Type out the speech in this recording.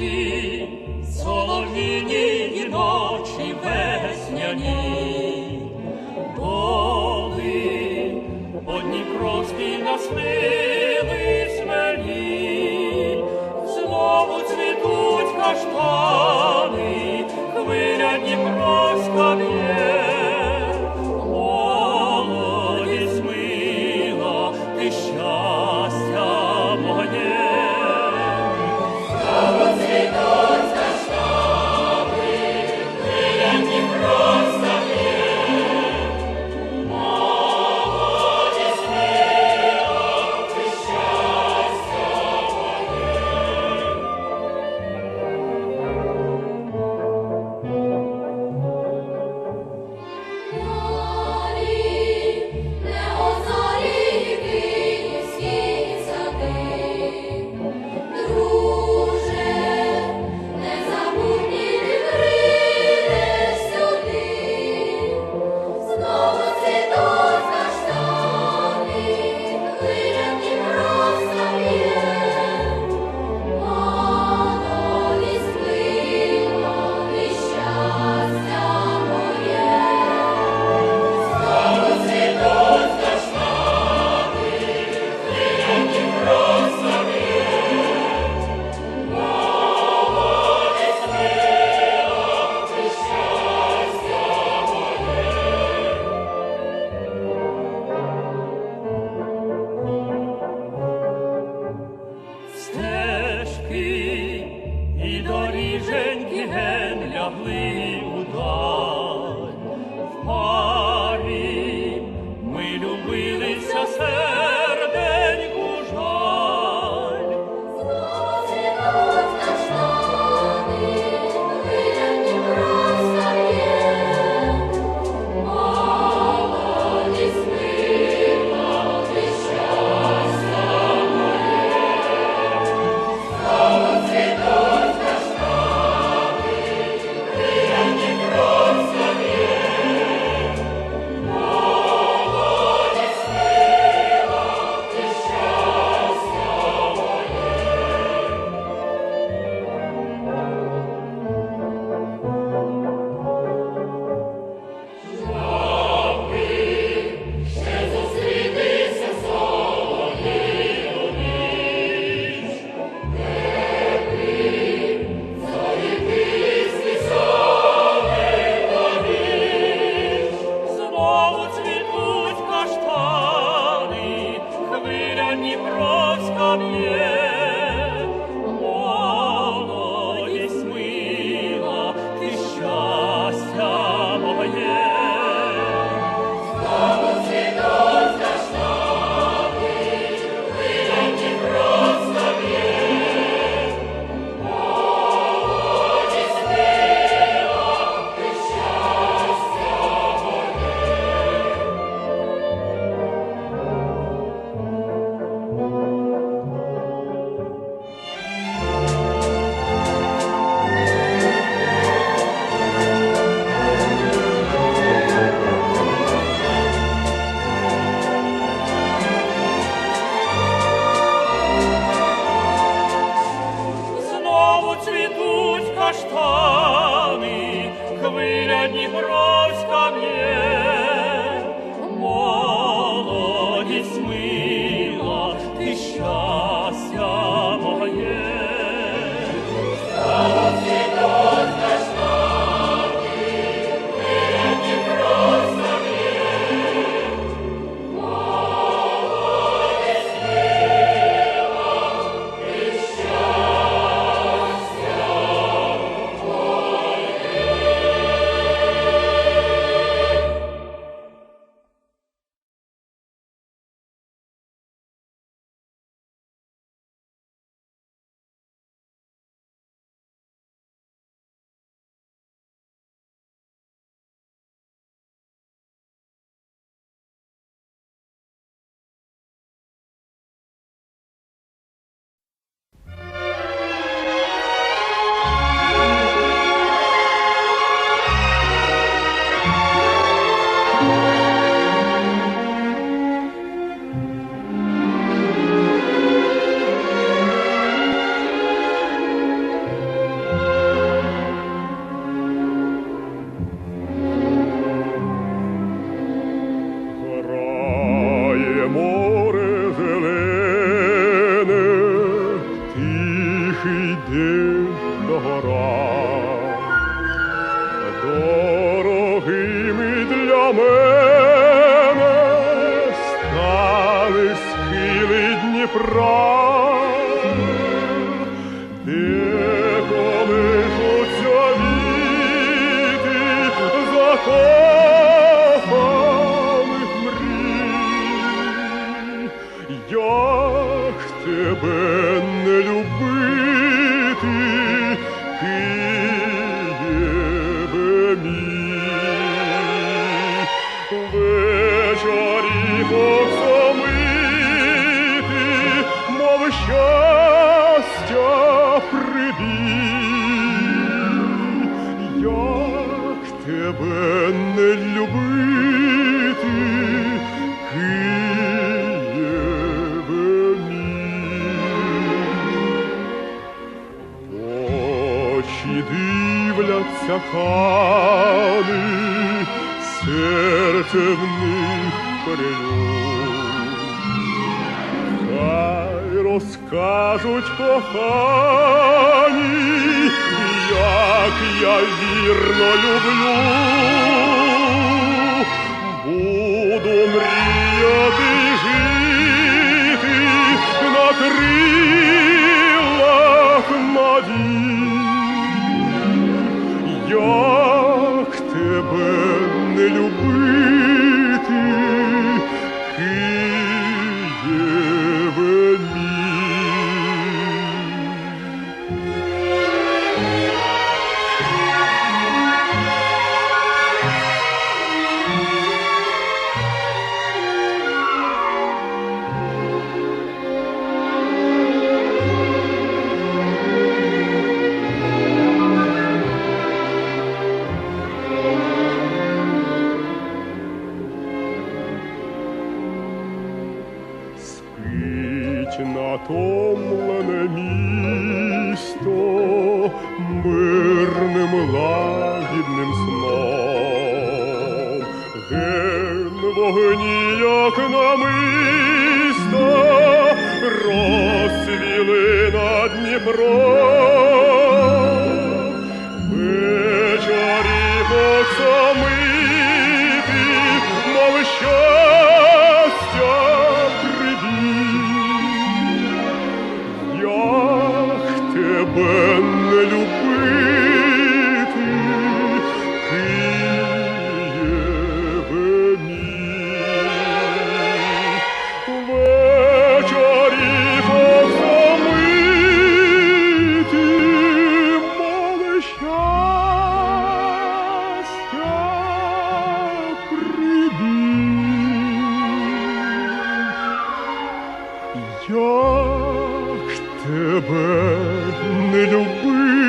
ночі, солов'їні і ночі весняні, Доли, одні прості наснили, Amen. Lord. Не любити, Києве мій? Очі дивляться хани, серце в них перелюб. Хай розкажуть кохані, як я вірно люблю. Буду мріяти лагідним сном. Ген вогні, як намисто, розсвіли над Дніпром. Як тебе не любити,